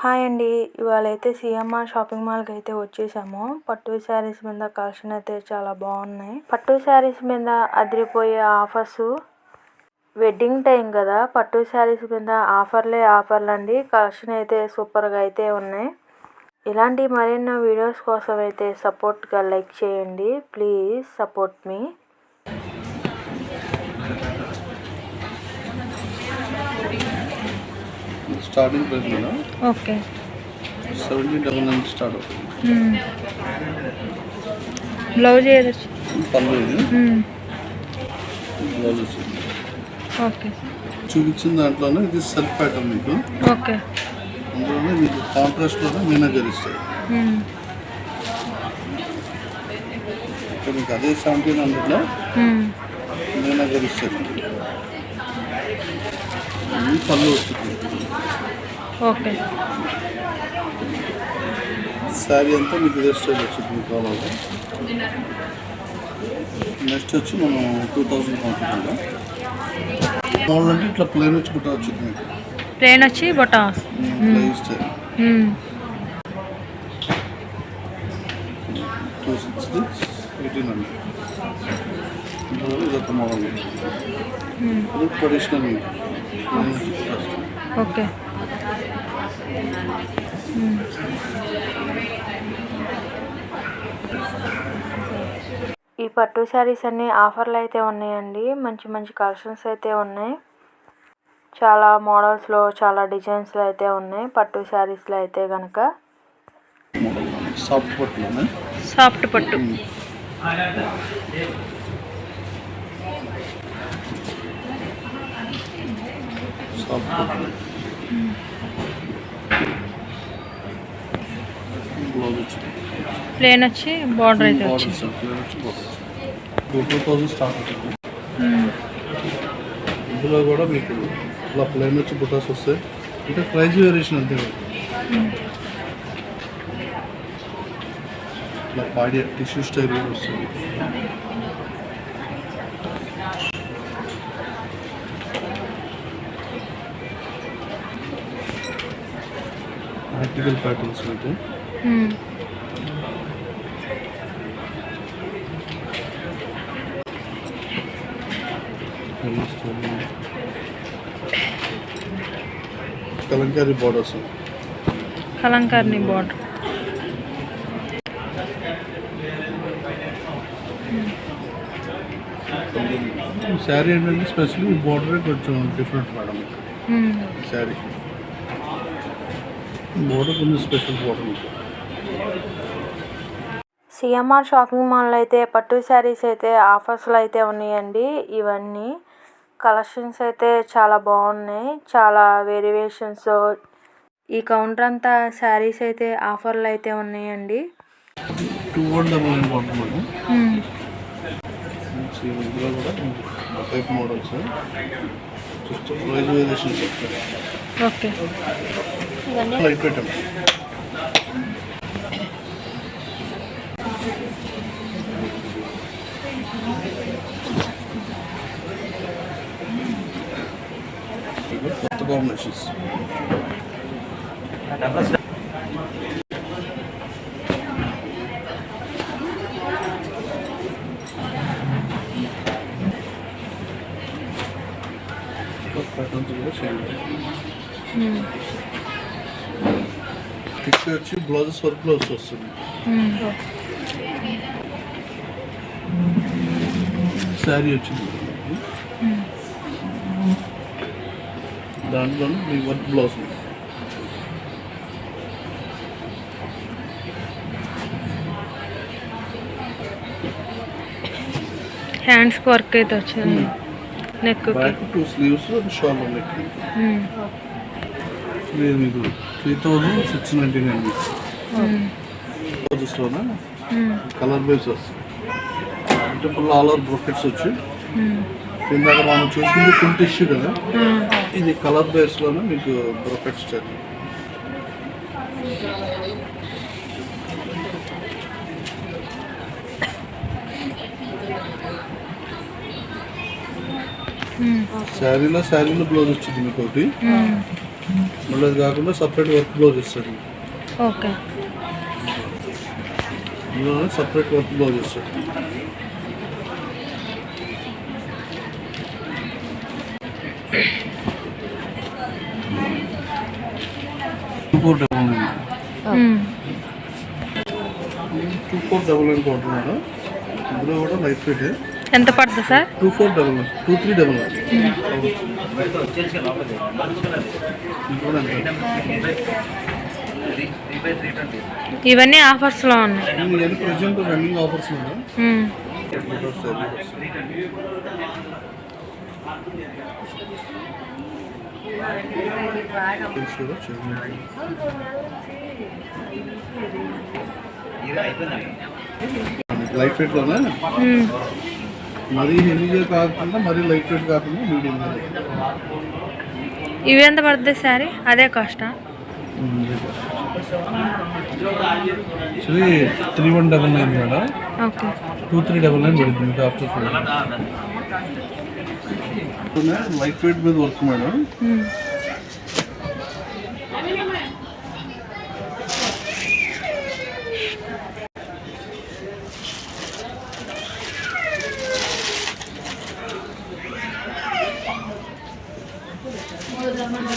Hi అండి. ఇవాళ అయితే సిఎంఆర్ షాపింగ్ మాల్కి అయితే వచ్చేసాము. పట్టు శారీస్ మీద కలెక్షన్ అయితే చాలా బాగున్నాయి. పట్టు శారీస్ మీద అదిరిపోయే ఆఫర్స్. వెడ్డింగ్ టైం కదా. పట్టు శారీస్ మీద ఆఫర్లే ఆఫర్లు అండి కలెక్షన్ అయితే సూపర్గా అయితే ఉన్నాయి. ఇలాంటి మరెన్నో వీడియోస్ కోసం అయితే సపోర్ట్గా లైక్ చేయండి. ప్లీజ్ సపోర్ట్ మీ. స్టార్టింగ్ ప్రైస్ మీద. Okay. Seventeen double nine start blouse ఏదొచ్చు పళ్ళు ఇది బ్లౌజ్ వచ్చింది. ఓకే. చూపించిన దాంట్లోనే ఇది సెల్ఫ్ ప్యాటర్న్ మీకు. ఓకే. అందులోనే మీకు కాంట్రాస్ట్లోనే మీనా గరిస్తాయి ఇక్కడ మీకు అదే సెవెంటీన్ హండ్రెడ్లో మీనా గరిస్తాయి ఇది పళ్ళు వస్తుంది. ఓకే. శారీ అంతా మీకు ఇదే స్టైల్ వచ్చింది మీకు కావాలి? నెక్స్ట్ వచ్చి మనం టూ థౌజండ్ పంపుతుందా మోడల్ అంటే ఇట్లా ప్లేన్ వచ్చి బుట్ట వచ్చింది మీకు. ప్లేన్ వచ్చి బొటా plain style two sixty eighteen ఇందులో ఇదొక మోడల్ ట్రెడిషనల్ బుట్ట. ఓకే ఈ పట్టు శారీస్ అన్ని ఆఫర్లు అయితే ఉన్నాయండి. మంచి మంచి కలెక్షన్స్ అయితే ఉన్నాయి. చాలా మోడల్స్లో చాలా డిజైన్స్లో అయితే ఉన్నాయి. పట్టు శారీస్లో అయితే కనుక సాఫ్ట్ పట్టులోనే సాఫ్ట్ పట్టు. సాఫ్ట్ పట్టు. ప్లేన్ వచ్చి బార్డర్ అయితే బార్డర్ సార్ ప్లేన్ వచ్చి border two two thousand start అవుతుంది. ఇందులో కూడా మీకు ఇలా ప్లేన్ వచ్చి బుటాస్ వస్తాయి అంటే ప్రైస్ వేరియేషన్ అంతే. ఇట్లా పాడి టిష్యూ స్టైల్ కూడా వస్తుంది. ప్రాక్టికల్ ప్యాటర్న్స్ మీకు కలంకారీ బార్డర్స్ కలంకార్ని బార్డర్ శారీ ఏంటంటే స్పెషల్లీ ఈ బార్డర్ కొంచెం డిఫరెంట్ మేడం శారీ బార్డర్ కొంచెం స్పెషల్ బార్డర్ ఉంటుంది సిఎంఆర్ షాపింగ్ మాల్లో అయితే పట్టు శారీస్ అయితే ఆఫర్స్లో అయితే ఉన్నాయండి. ఇవన్నీ కలెక్షన్స్ అయితే చాలా బాగున్నాయి. చాలా వేరియేషన్స్ ఈ కౌంటర్ అంతా శారీస్ అయితే ఆఫర్లు అయితే ఉన్నాయండి. See, ఇందులో కూడా type models just price okay. Light పెట్టాం. కొత్త కాంబినేషన్స్ ప్యాటర్న్స్ కూడా చేయండి టిష్యూ వచ్చి బ్లౌజెస్ వర్క్ బ్లౌజ్ వస్తుంది. శారీ వచ్చింది. దాంట్లో మీ వర్క్ బ్లౌజ్ ఉంది. హ్యాండ్స్కి వర్క్ అయితే వచ్చింది. Back two sleeves shawl neck ఇది మీకు three thousand six ninety nine బ్లౌజెస్లోనే colour base వస్తుంది అంటే ఫుల్ ఆల్ ఓవర్ బ్రొకెట్స్ వచ్చి. ఇందాక మనం చూసింది ఫుల్ టిష్యూ కదా. ఇది కలర్ బేస్లోనే మీకు బ్రొకెట్ స్టైల్ శారీలో శారీలో బ్లౌజ్ వచ్చింది మీకు ఒకటి మళ్ళీ అది కాకుండా సపరేట్ వర్క్ బ్లౌజ్ ఇస్తాడు. ఓకే. సపరేట్ వర్క్ బ్లౌజ్ ఇస్తాడు. Two four double nine two four double nine కొంటున్నాను ఇందులో కూడా లైట్ వెయిట్ ఎంత పడుతుంది sir? Two four double nine two three double అంతే ఇవన్నీ ఆఫర్స్లో ఉన్నాయి. నేను ఏది ప్రజెంట్ రన్నింగ్ ఆఫర్స్ ఉందా మ్మ్. లైట్ వెయిట్లోనే? మ్మ్. మరీ హెవీగా కాకుండా మరీ లైట్ వెయిట్ కాకుండా మీడియం ఇవి ఎంత పడుతుంది శారీ అదే కాస్టా three one double nine madam. Two three double nine పడుతుంది మీకు ఆఫ్టర్ లైట్ వెయిట్ మీద వర్క్ మేడం.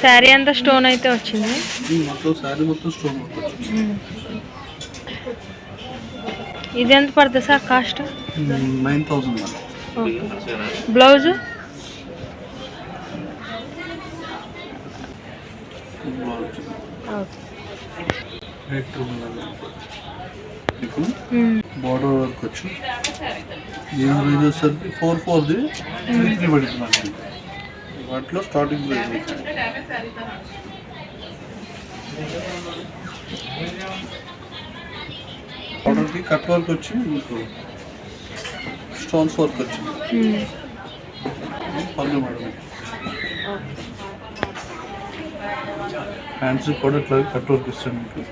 శారీ అంతా స్టోన్ అయితే వచ్చింది. ఈ మొత్తం శారీ మొత్తం స్టోన్ మొత్తం మ్మ్. ఇది ఎంత పడుతుంది sir cost? Nine thousand blouse. Border work వచ్చి. ఫోర్ ఫోర్ది త్రీ త్రీ పడుతుంది వాటిలో స్టార్టింగ్ ప్రైస్ మీకు. బార్డర్కి కట్ వర్క్ వచ్చి మీకు స్టోన్స్ వర్క్ వచ్చింది మ్మ్. పళ్ళు మేడం హ్యాండ్స్ కూడా ఇట్లా కట్ వర్క్ ఇస్తాను మీకు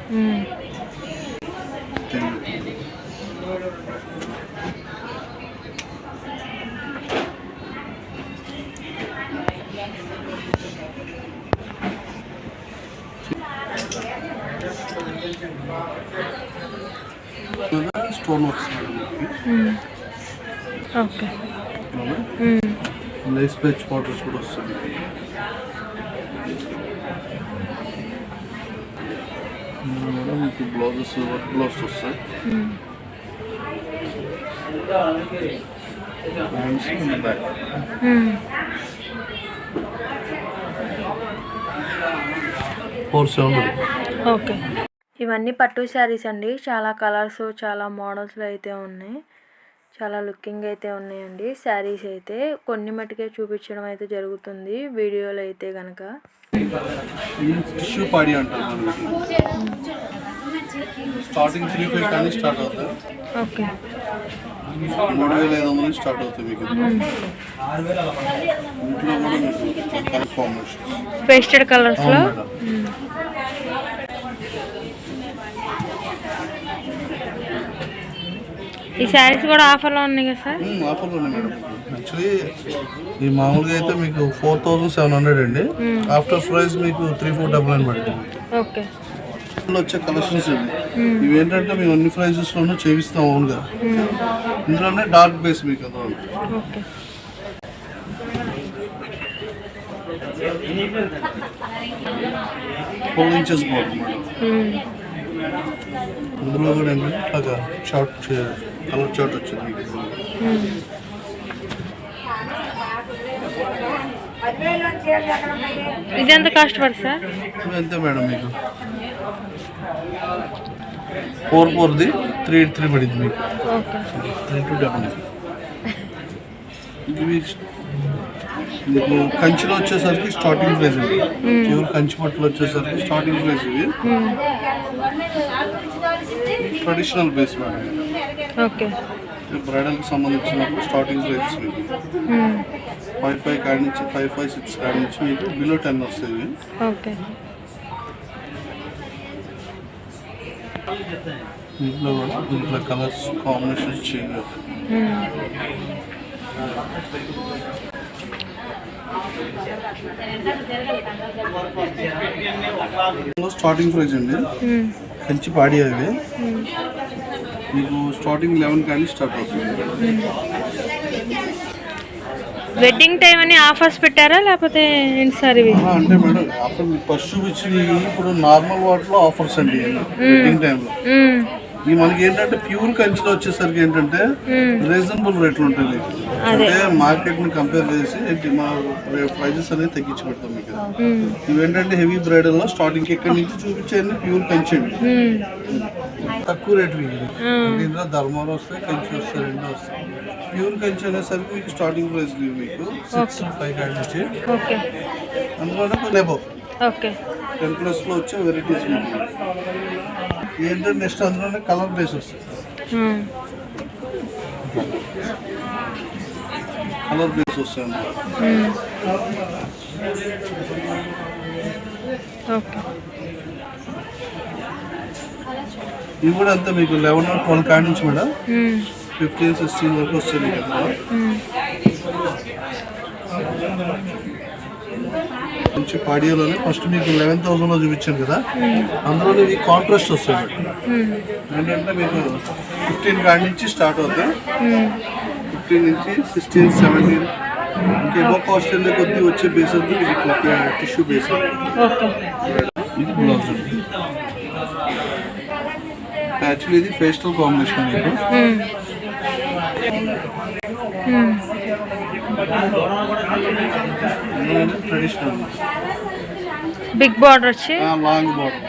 స్టోన్ మేడం. మ్మ్. ఓకే. లేస్ పేచ్ బార్డర్స్ కూడా వస్తుంది ఇందులో కూడా మీకు బ్లౌజెస్ వర్క్ బ్లౌజ్ వస్తాయి మ్మ్. హ్యాండ్స్ బ్యాక్ మ్మ్. Four seven okay. ఇవన్నీ పట్టు శారీస్ అండి. చాలా కలర్స్ చాలా మోడల్స్లో అయితే ఉన్నాయి. చాలా లుకింగ్ అయితే ఉన్నాయండి. శారీస్ అయితే కొన్ని మటుకే చూపించడం అయితే జరుగుతుంది. వీడియోలో అయితే కనుక స్టార్టింగ్ త్రీ ఫైవ్ కానీ స్టార్ట్ అవుతాయి. ఓకే. మూడు వేల ఐదు వందల నుంచి స్టార్ట్ అవుతాయి మీకు ఇంట్లో కూడా మీకు కలర్ కాంబినేషన్ పేస్టెడ్ కలర్స్లో ఈ శారీస్ కూడా ఆఫర్లో ఉన్నాయి కదా సార్? ఆఫర్లో ఉన్నాయి మేడం. యాక్చువల్లీ ఈ మామూలుగా అయితే మీకు ఫోర్ థౌసండ్ సెవెన్ హండ్రెడ్ అండి. ఆఫ్టర్ ప్రైస్ మీకు త్రీ ఫోర్ డబల్ నైన్ పడుతుంది. ఓకే. వచ్చే కలెక్షన్స్ ఇవి. ఇవి ఏంటంటే మేము అన్ని ప్రైజెస్లోనూ చేపిస్తాం ఓన్గా. ఇందులోనే డార్క్ బేస్ మీకు ఓకే ఫోర్ ఇంచెస్ బాగుంది. ఇందులో కూడా ఏంటంటే ఇట్లాగా షార్ట్ కలర్ చార్ట్ వచ్చింది. ఇది ఎంత కాస్ట్ పడుతుంది సార్? అంతే మేడం మీకు. ఫోర్ ఫోర్ది త్రీ త్రీ పడింది మీకు. త్రీ టూ డబల్ ఇవి మీకు కంచిలో వచ్చేసరికి స్టార్టింగ్ ప్రైస్ ఇవి ప్యూర్ కంచి పట్టులో వచ్చేసరికి స్టార్టింగ్ ప్రైస్ ఇవి. మ్మ్. Traditional base madam okay. బ్రైడల్కి సంబంధించినప్పుడు స్టార్టింగ్ ప్రైస్ మీకు. ఫైవ్ ఫైవ్ కాడి నుంచి ఫైవ్ ఫైవ్ సిక్స్ కాడి నుంచి మీకు బిలో టెన్ వస్తాయి ఓకే. ఇంట్లో కూడా దీంట్లో colours combinations change. Starting price అండి. కంచి పాడి అవి మీకు స్టార్టింగ్ లెవెన్ కానీ స్టార్ట్ అవుతుంది వెడ్డింగ్ టైం అని ఆఫర్స్ పెట్టారా? లేకపోతే ఏంటి సార్ ఇవి? అంటే మేడం మీకు ఫస్ట్ చూపించినవి ఇప్పుడు నార్మల్ వాటిలో ఆఫర్స్ అండి వెడ్డింగ్ టైంలో. ఈ మనకి ఏంటంటే ప్యూర్ కంచిలో వచ్చేసరికి ఏంటంటే. రీజనబుల్ రేట్లు ఉంటాయి అంటే మార్కెట్ని కంపేర్ చేసి మా ప్రైజెస్ అనేది తగ్గించి పెడతాం మీకు. ఇవేంటంటే హెవీ బ్రైడల్లో స్టార్టింగ్ ఇక్కడ నుంచి చూపించేది ప్యూర్ కంచి. తక్కువ రేట్. దీంట్లో ధర్మాలు వస్తాయి కంచి వస్తాయి రెండు వస్తాయి. ప్యూర్ కంచి అనేసరికి మీకు స్టార్టింగ్ ప్రైస్ మీకు సిక్స్ ఫైవ్ కాడి నుంచి. ఓకే. కొన్ని అబౌవ్ ఓకే. టెన్ ప్లస్లో వచ్చే వెరైటీస్ మీకు. ఏంటంటే నెక్స్ట్ అందులోనే కలర్ బేస్ వస్తాయి మ్మ్. కలర్ బేస్ వస్తాయి. ఓకే. ఇవి కూడా అంతే మీకు లెవెన్ ట్వెల్వ్ కాడి నుంచి మేడం. ఫిఫ్టీన్ సిక్స్టీన్ వరకు వస్తుంది మీకు. మంచి పాడియోలోనే ఫస్ట్ మీకు లెవెన్ థౌసండ్లో చూపించాను కదా అందులో ఇవి కాంట్రాస్ట్ వస్తాయి మ్మ్. ఏంటంటే మీకు ఫిఫ్టీన్ కాడి నుంచి స్టార్ట్ అవుతాయి మ్మ్. ఫిఫ్టీన్ నుంచి సిక్స్టీన్ సెవెంటీన్ ఇంకా ఎక్కువ కాస్ట్ వెళ్ళే కొద్దీ వచ్చే బేస్ మీకు ఇట్లా టిష్యూ బేస్ ఇది బ్లౌజ్ యాక్చువల్లీ ఇది ఫేస్టల్ కాంబినేషన్ మీకు. ట్రెడిషనల్ బిగ్ బార్డర్ వచ్చి లాంగ్ బార్డర్